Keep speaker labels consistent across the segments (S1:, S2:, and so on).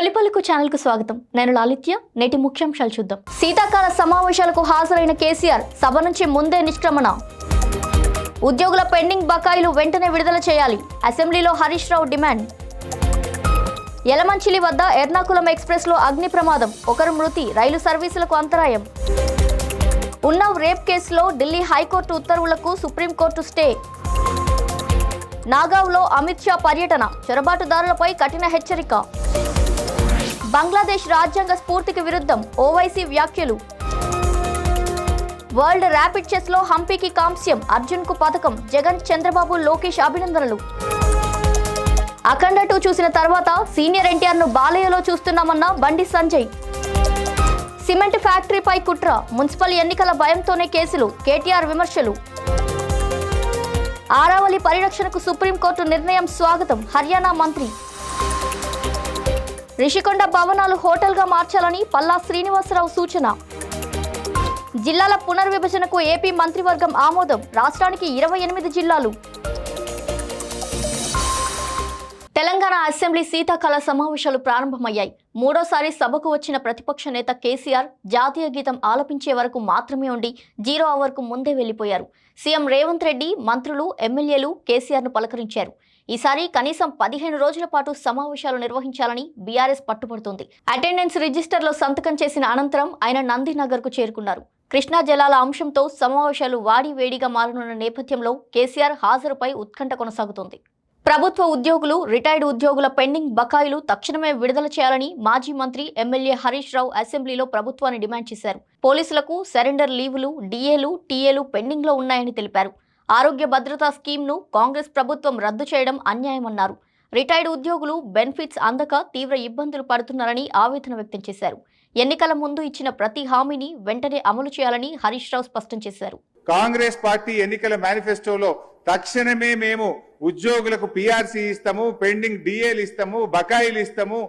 S1: తొలిపలుకు ఛానల్కు స్వాగతం. నేను లాలిత్య నేటి ముఖ్యాంశాలు చూద్దాం. శీతాకాల సమావేశాలకు హాజరైన కేసీఆర్ సభ నుంచి ముందే నిష్క్రమణ. ఉద్యోగుల పెండింగ్ బకాయిలు వెంటనే విడుదల చేయాలి. అసెంబ్లీలో హరీష్ రావు డిమాండ్. యలమంచిలి వద్ద ఎర్నాకుళం ఎక్స్ప్రెస్లో అగ్ని ప్రమాదం. ఒకరు మృతి రైలు సర్వీసులకు అంతరాయం. ఉన్నావ్ రేప్ కేసులో ఢిల్లీ హైకోర్టు ఉత్తర్వులకు సుప్రీంకోర్టు స్టే. నాగావ్లో అమిత్ షా పర్యటన. చొరబాటుదారులపై కఠిన హెచ్చరిక. బంగ్లాదేశ్ రాజ్యాంగ స్ఫూర్తికి విరుద్ధం ఓవైసీ వ్యాఖ్యలు. వరల్డ్ ర్యాపిడ్ చెస్లో హంపీకి కాంస్యం అర్జున్కు పథకం జగన్ చంద్రబాబు లోకేష్ అభినందనలు. అఖండ టూ చూసిన తర్వాత సీనియర్ ఎన్టీఆర్ను బాలయ్యలో చూస్తున్నామన్న బండి సంజయ్. సిమెంట్ ఫ్యాక్టరీపై కుట్ర మున్సిపల్ ఎన్నికల భయంతోనే కేసులు కేటీఆర్ విమర్శలు. ఆరావళి పరిరక్షణకు సుప్రీంకోర్టు నిర్ణయం స్వాగతం హర్యానా మంత్రి. రిషికొండ భవనాలు హోటల్గా మార్చాలని పల్లా శ్రీనివాసరావు సూచన. జిల్లాల పునర్విభజనకు ఏపీ మంత్రివర్గం ఆమోదం రాష్ట్రానికి ఇరవై ఎనిమిది జిల్లాలు. తెలంగాణ అసెంబ్లీ శీతాకాల సమావేశాలు ప్రారంభమయ్యాయి. మూడోసారి సభకు వచ్చిన ప్రతిపక్ష నేత కేసీఆర్ జాతీయ గీతం ఆలపించే వరకు మాత్రమే ఉండి జీరో అవర్కు ముందే వెళ్ళిపోయారు సీఎం రేవంత్ రెడ్డి మంత్రులు ఎమ్మెల్యేలు కేసీఆర్ను పలకరించారు. ఈసారి కనీసం పదిహేను రోజుల పాటు సమావేశాలు నిర్వహించాలని బీఆర్ఎస్ పట్టుబడుతోంది. అటెండెన్స్ రిజిస్టర్లో సంతకం చేసిన అనంతరం ఆయన నందినగర్కు చేరుకున్నారు. కృష్ణా జలాల అంశంతో సమావేశాలు వాడి వేడిగా మారనున్న నేపథ్యంలో కేసీఆర్ హాజరుపై ఉత్కంఠ కొనసాగుతోంది. ప్రభుత్వ ఉద్యోగులు రిటైర్డ్ ఉద్యోగుల పెండింగ్ బకాయిలు తక్షణమే విడుదల చేయాలని మాజీ మంత్రి ఎమ్మెల్యే హరీష్ రావు అసెంబ్లీలో ప్రభుత్వాన్ని డిమాండ్ చేశారు. పోలీసులకు సరెండర్ లీవులు డిఏలు టీఏలు పెండింగ్లో ఉన్నాయని తెలిపారు. ఆరోగ్య భద్రతా స్కీమ్ను కాంగ్రెస్ ప్రభుత్వం రద్దు చేయడం అన్యాయమన్నారు. రిటైర్డ్ ఉద్యోగులు బెనిఫిట్స్ అందక తీవ్ర ఇబ్బందులు పడుతున్నారని ఆవేదన వ్యక్తం చేశారు. ఎన్నికల ముందు ఇచ్చిన ప్రతి హామీని వెంటనే అమలు చేయాలని హరీష్ రావు స్పష్టం చేశారు.
S2: కాంగ్రెస్ పార్టీ ఎన్నికల మేనిఫెస్టోలో తక్షణమే మేము ఉద్యోగులకు పిఆర్సీ ఇస్తాము పెండింగ్ డిఏలు ఇస్తాము బకాయిలు ఇస్తాము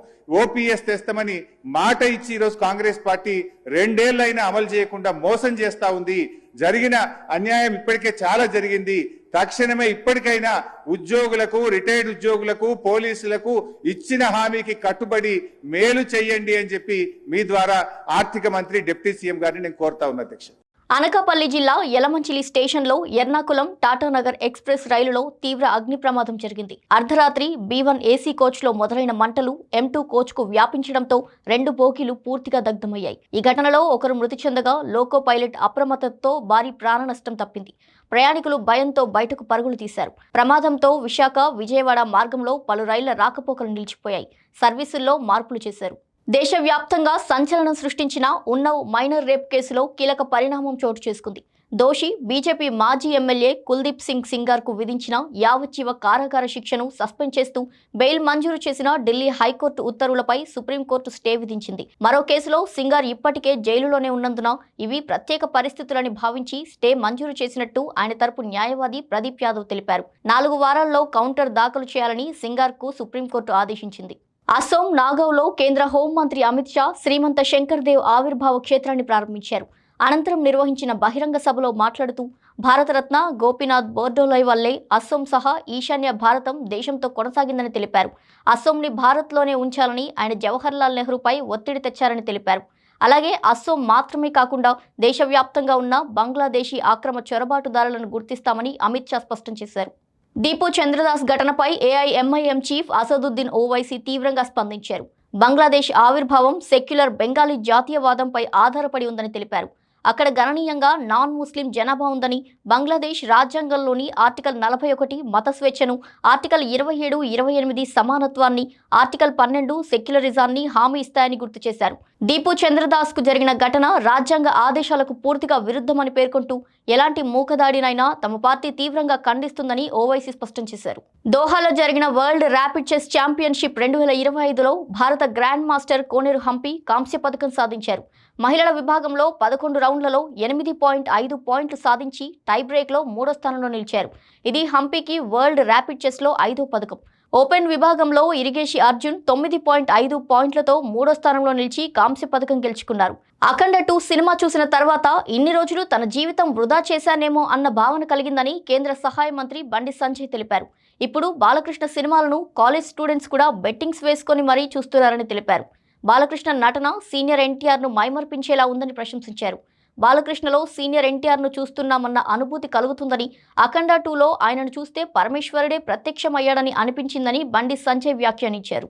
S2: ఓపీఎస్ తెస్తామని మాట ఇచ్చి ఈరోజు కాంగ్రెస్ పార్టీ రెండేళ్ళైనా అమలు చేయకుండా మోసం చేస్తా ఉంది. జరిగిన అన్యాయం ఇప్పటికే చాలా జరిగింది. తక్షణమే ఇప్పటికైనా ఉద్యోగులకు రిటైర్డ్ ఉద్యోగులకు పోలీసులకు ఇచ్చిన హామీకి కట్టుబడి మేలు చెయ్యండి అని చెప్పి మీ ద్వారా ఆర్థిక మంత్రి డిప్యూటీ సీఎం గారిని నేను కోరుతా ఉన్నా అధ్యక్ష.
S1: అనకాపల్లి జిల్లా యలమంచిలి స్టేషన్లో ఎర్నాకులం టాటానగర్ ఎక్స్ప్రెస్ రైలులో తీవ్ర అగ్ని ప్రమాదం జరిగింది. అర్ధరాత్రి బి వన్ ఏసీ కోచ్లో మొదలైన మంటలు ఎం టూ కోచ్కు వ్యాపించడంతో రెండు బోగీలు పూర్తిగా దగ్ధమయ్యాయి. ఈ ఘటనలో ఒకరు మృతి చెందగా లోకో పైలట్ అప్రమత్తతో భారీ ప్రాణ నష్టం తప్పింది. ప్రయాణికులు భయంతో బయటకు పరుగులు తీశారు. ప్రమాదంతో విశాఖ విజయవాడ మార్గంలో పలు రైళ్ళ రాకపోకలు నిలిచిపోయాయి. సర్వీసుల్లో మార్పులు చేశారు. దేశవ్యాప్తంగా సంచలనం సృష్టించిన ఉన్నవ్ మైనర్ రేప్ కేసులో కీలక పరిణామం చోటు చేసుకుంది. దోషి బీజేపీ మాజీ ఎమ్మెల్యే కుల్దీప్ సింగ్ సింగార్కు విధించిన యావజ్జీవ కారాగార శిక్షను సస్పెండ్ చేస్తూ బెయిల్ మంజూరు చేసిన ఢిల్లీ హైకోర్టు ఉత్తర్వులపై సుప్రీంకోర్టు స్టే విధించింది. మరో కేసులో సింగార్ ఇప్పటికే జైలులోనే ఉన్నందున ఇవి ప్రత్యేక పరిస్థితులని భావించి స్టే మంజూరు చేసినట్టు ఆయన తరపు న్యాయవాది ప్రదీప్ యాదవ్ తెలిపారు. నాలుగు వారాల్లో కౌంటర్ దాఖలు చేయాలని సింగార్కు సుప్రీంకోర్టు ఆదేశించింది. అసోం నాగవ్లో కేంద్ర హోంమంత్రి అమిత్ షా శ్రీమంత శంకర్ దేవ్ ఆవిర్భావ క్షేత్రాన్ని ప్రారంభించారు. అనంతరం నిర్వహించిన బహిరంగ సభలో మాట్లాడుతూ భారతరత్న గోపీనాథ్ బోర్డోలై వల్లే అస్సోం సహా ఈశాన్య భారతం దేశంతో కొనసాగిందని తెలిపారు. అసోంని భారత్లోనే ఉంచాలని ఆయన జవహర్లాల్ నెహ్రూపై ఒత్తిడి తెచ్చారని తెలిపారు. అలాగే అస్సోం మాత్రమే కాకుండా దేశవ్యాప్తంగా ఉన్న బంగ్లాదేశీ ఆక్రమ చొరబాటుదారులను గుర్తిస్తామని అమిత్ షా స్పష్టం చేశారు. దీపు చంద్రదాస్ ఘటనపై ఏఐఎంఐఎం చీఫ్ అసదుద్దీన్ ఓవైసీ తీవ్రంగా స్పందించారు. బంగ్లాదేశ్ ఆవిర్భావం సెక్యులర్ బెంగాలీ జాతీయవాదంపై ఆధారపడి ఉందని తెలిపారు. అక్కడ గణనీయంగా నాన్ ముస్లిం జనాభా ఉందని బంగ్లాదేశ్ రాజ్యాంగంలోని ఆర్టికల్ నలభై ఒకటి మత స్వేచ్ఛను ఆర్టికల్ ఇరవై ఏడు ఇరవై ఎనిమిది సమానత్వాన్ని ఆర్టికల్ పన్నెండు సెక్యులరిజాన్ని హామీ ఇస్తాయని గుర్తు చేశారు. దీపు చంద్రదాస్కు జరిగిన ఘటన రాజ్యాంగ ఆదేశాలకు పూర్తిగా విరుద్ధమని పేర్కొంటూ ఎలాంటి మూకదాడినైనా తమ పార్టీ తీవ్రంగా ఖండిస్తుందని ఓవైసీ స్పష్టం చేశారు. దోహాలో జరిగిన వరల్డ్ ర్యాపిడ్ చెస్ ఛాంపియన్షిప్ రెండు వేల ఇరవై ఐదులో భారత గ్రాండ్ మాస్టర్ కోనేరు హంపి కాంస్య పథకం సాధించారు. మహిళల విభాగంలో పదకొండు రౌండ్లలో ఎనిమిది పాయింట్ ఐదు పాయింట్లు సాధించి టై బ్రేక్లో మూడో స్థానంలో నిలిచారు. ఇది హంపీకి వరల్డ్ ర్యాపిడ్ చెస్లో ఐదో పథకం. ఓపెన్ విభాగంలో ఇరిగేషి అర్జున్ తొమ్మిది పాయింట్ ఐదు పాయింట్లతో మూడో స్థానంలో నిలిచి కాంస్య పథకం గెలుచుకున్నారు. అఖండ టూ సినిమా చూసిన తర్వాత ఇన్ని రోజులు తన జీవితం వృధా చేశానేమో అన్న భావన కలిగిందని కేంద్ర సహాయ మంత్రి బండి సంజయ్ తెలిపారు. ఇప్పుడు బాలకృష్ణ సినిమాలను కాలేజ్ స్టూడెంట్స్ కూడా బెట్టింగ్స్ వేసుకొని మరీ చూస్తున్నారని తెలిపారు. బాలకృష్ణ నటన సీనియర్ ఎన్టీఆర్ను మైమర్పించేలా ఉందని ప్రశంసించారు. బాలకృష్ణలో సీనియర్ ఎన్టీఆర్ను చూస్తున్నామన్న అనుభూతి కలుగుతుందని అఖండ టూలో ఆయనను చూస్తే పరమేశ్వరుడే ప్రత్యక్షమయ్యాడని అనిపించిందని బండి సంజయ్ వ్యాఖ్యానించారు.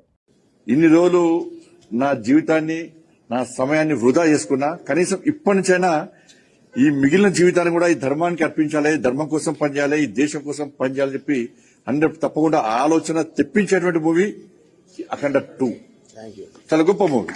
S3: ఇన్ని రోజులు నా జీవితాన్ని నా సమయాన్ని వృధా చేసుకున్నా కనీసం ఇప్పటి నుంచైనా ఈ మిగిలిన జీవితాన్ని కూడా ఈ ధర్మానికి అర్పించాలి ధర్మం కోసం పనిచేయాలి ఈ దేశం కోసం పనిచేయాలని చెప్పి అందరూ తప్పకుండా ఆలోచన తెప్పించేటువంటి మూవీ అఖండ టూ. చాలా గొప్ప మూవీ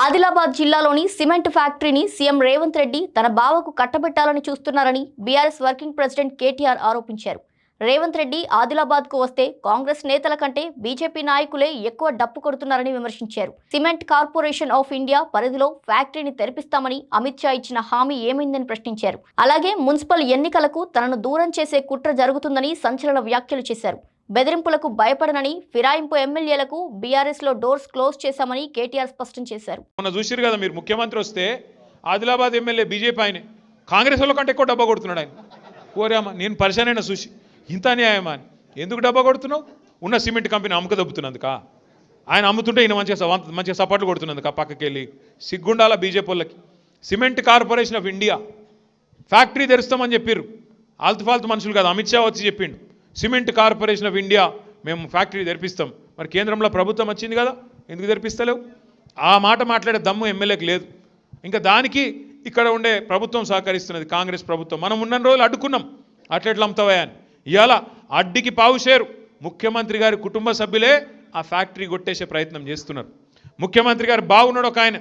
S1: ఆదిలాబాద్ జిల్లాలోని సిమెంట్ ఫ్యాక్టరీని సీఎం రేవంత్ రెడ్డి తన బావకు కట్టబెట్టాలని చూస్తున్నారని బీఆర్ఎస్ వర్కింగ్ ప్రెసిడెంట్ కేటీఆర్ ఆరోపించారు. రేవంత్ రెడ్డి ఆదిలాబాద్కు వస్తే కాంగ్రెస్ నేతల కంటే బీజేపీ నాయకులే ఎక్కువ డప్పు కొడుతున్నారని విమర్శించారు. సిమెంట్ కార్పొరేషన్ ఆఫ్ ఇండియా పరిధిలో ఫ్యాక్టరీని తెరిపిస్తామని అమిత్ షా ఇచ్చిన హామీ ఏమైందని ప్రశ్నించారు. అలాగే మున్సిపల్ ఎన్నికలకు తనను దూరం చేసే కుట్ర జరుగుతుందని సంచలన వ్యాఖ్యలు చేశారు. బెదిరింపులకు భయపడనని ఫిరాయింపు ఎమ్మెల్యేలకు బీఆర్ఎస్లో డోర్స్ క్లోజ్ చేశామని కేటీఆర్ స్పష్టం చేశారు.
S4: మొన్న చూసిరు కదా మీరు ముఖ్యమంత్రి వస్తే ఆదిలాబాద్ ఎమ్మెల్యే బీజేపీ ఆయన. కాంగ్రెస్ వాళ్ళ కంటే ఎక్కువ డబ్బా కొడుతున్నాడు ఆయన. కోరామా నేను పరిశాన్ చూసి ఇంత అన్యాయమా అని. ఎందుకు డబ్బా కొడుతున్నావు? ఉన్న సిమెంట్ కంపెనీ అమ్మక దబ్బుతున్నందుక. ఆయన అమ్ముతుంటే ఈయన మంచిగా మంచిగా సపోర్ట్లు కొడుతున్నందుక పక్కకి వెళ్ళి సిగ్గుండాల బీజేపీ వాళ్ళకి? Cement corporation of India. Factory తెరుస్తామని చెప్పిర్రు. ఆల్తు ఫాల్తు మనుషులు కాదు అమిత్ షా వచ్చి చెప్పిండు. సిమెంట్ కార్పొరేషన్ ఆఫ్ ఇండియా మేము ఫ్యాక్టరీ తెరిపిస్తాం. మరి కేంద్రంలో ప్రభుత్వం వచ్చింది కదా ఎందుకు తెరిపిస్తలేవు? ఆ మాట మాట్లాడే దమ్ము ఎమ్మెల్యేకి లేదు. ఇంకా దానికి ఇక్కడ ఉండే ప్రభుత్వం సహకరిస్తున్నది కాంగ్రెస్ ప్రభుత్వం. మనం ఉన్న రోజులు అడ్డుకున్నాం. అట్లెట్లు అమ్ముతావా అని. ఇవాళ అడ్డికి పావుషేరు ముఖ్యమంత్రి గారి కుటుంబ సభ్యులే ఆ ఫ్యాక్టరీ కొట్టేసే ప్రయత్నం చేస్తున్నారు. ముఖ్యమంత్రి గారు బాగున్నాడు ఒక ఆయన.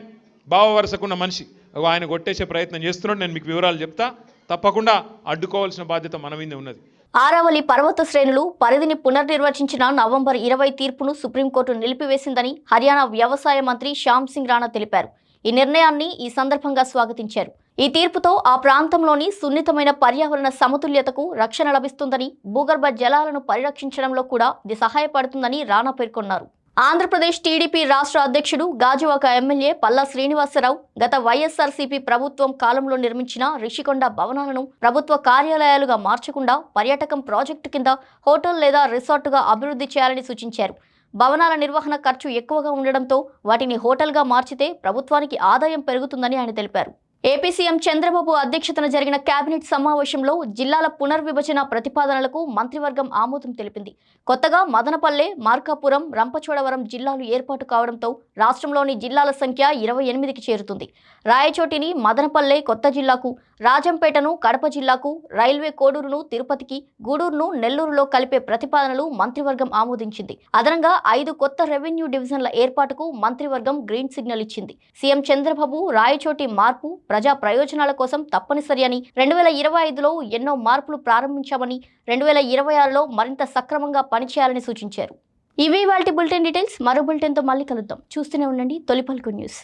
S4: బావ వరుసకున్న మనిషి. ఆయన కొట్టేసే ప్రయత్నం చేస్తున్నాడు. నేను మీకు వివరాలు చెప్తా. తప్పకుండా అడ్డుకోవాల్సిన బాధ్యత మన మీద ఉన్నది.
S1: ఆరావళి పర్వత శ్రేణులు పరిధిని పునర్నిర్వచించిన నవంబర్ ఇరవై తీర్పును సుప్రీంకోర్టు నిలిపివేసిందని హర్యానా వ్యవసాయ మంత్రి శ్యామ్ సింగ్ రాణా తెలిపారు. ఈ నిర్ణయాన్ని ఈ సందర్భంగా స్వాగతించారు. ఈ తీర్పుతో ఆ ప్రాంతంలోని సున్నితమైన పర్యావరణ సమతుల్యతకు రక్షణ లభిస్తుందని భూగర్భ జలాలను పరిరక్షించడంలో కూడా ఇది సహాయపడుతుందని రాణా పేర్కొన్నారు. ఆంధ్రప్రదేశ్ టీడీపీ రాష్ట్ర అధ్యక్షుడు గాజువాక ఎమ్మెల్యే పల్లా శ్రీనివాసరావు గత వైఎస్ఆర్సీపీ ప్రభుత్వం కాలంలో నిర్మించిన రిషికొండ భవనాలను ప్రభుత్వ కార్యాలయాలుగా మార్చకుండా పర్యాటకం ప్రాజెక్టు కింద హోటల్ లేదా రిసార్టుగా అభివృద్ధి చేయాలని సూచించారు. భవనాల నిర్వహణ ఖర్చు ఎక్కువగా ఉండడంతో వాటిని హోటల్గా మార్చితే ప్రభుత్వానికి ఆదాయం పెరుగుతుందని ఆయన తెలిపారు. ఏపీ సీఎం చంద్రబాబు అధ్యక్షతన జరిగిన కేబినెట్ సమావేశంలో జిల్లాల పునర్విభజన ప్రతిపాదనలకు మంత్రివర్గం ఆమోదం తెలిపింది. కొత్తగా మదనపల్లె మార్కాపురం రంపచోడవరం జిల్లాలు ఏర్పాటు కావడంతో రాష్ట్రంలోని జిల్లాల సంఖ్య ఇరవై ఎనిమిదికి చేరుతుంది. రాయచోటిని మదనపల్లె కొత్త జిల్లాకు రాజంపేటను కడప జిల్లాకు రైల్వే కోడూరును తిరుపతికి గూడూరును నెల్లూరులో కలిపే ప్రతిపాదనలు మంత్రివర్గం ఆమోదించింది. అదనంగా ఐదు కొత్త రెవెన్యూ డివిజన్ల ఏర్పాటుకు మంత్రివర్గం గ్రీన్ సిగ్నల్ ఇచ్చింది. సీఎం చంద్రబాబు రాయచోటి మార్పు ప్రజా ప్రయోజనాల కోసం తప్పనిసరి అని రెండు వేల ఇరవై ఐదులో ఎన్నో మార్పులు ప్రారంభించామని రెండు వేల ఇరవై ఆరులో మరింత సక్రమంగా పనిచేయాలని సూచించారు. ఇవి వాటి బులెటిన్ డీటెయిల్స్. మరో బులెటిన్తో మళ్ళీ కలుద్దాం. చూస్తూనే ఉండండి. తొలి పలుకు న్యూస్.